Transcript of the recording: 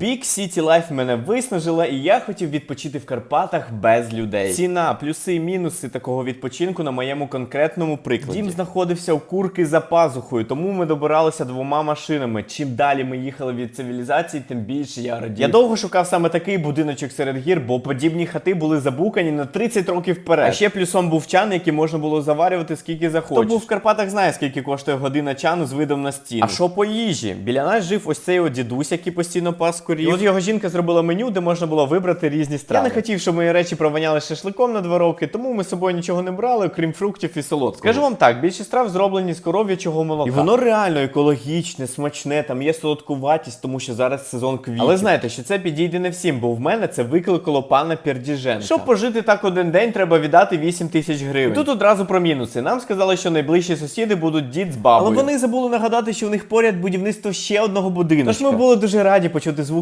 Big City Life мене виснажила, і я хотів відпочити в Карпатах без людей. Ціна, плюси і мінуси такого відпочинку на моєму конкретному прикладі. Дім знаходився у курки за пазухою, тому ми добиралися двома машинами. Чим далі ми їхали від цивілізації, тим більше я радів. Я довго шукав саме такий будиночок серед гір, бо подібні хати були забукані на 30 років вперед. А ще плюсом був чан, який можна було заварювати скільки захочеш. Хто був в Карпатах, знає, скільки коштує година чану з видом на стіну. А що по їжі? Біля нас жив ось цей дідусь, який постійно пас корів. І от його жінка зробила меню, де можна було вибрати різні страви. Я не хотів, щоб мої речі провоняли шашликом на два роки, тому ми з собою нічого не брали, окрім фруктів і солодкого. Скажу вам так, більшість страв зроблені з коров'ячого молока. І воно реально екологічне, смачне, там є солодкуватість, тому що зараз сезон квітів. Але знаєте, що це підійде не всім, бо в мене це викликало пана Пердіженка. Щоб пожити так один день, треба віддати 8 тисяч гривень. І тут одразу про мінуси. Нам сказали, що найближчі сусіди будуть дід з бабою. Але вони забули нагадати, що в них поряд будівництво ще одного будинку. Тож ми були дуже раді почути звук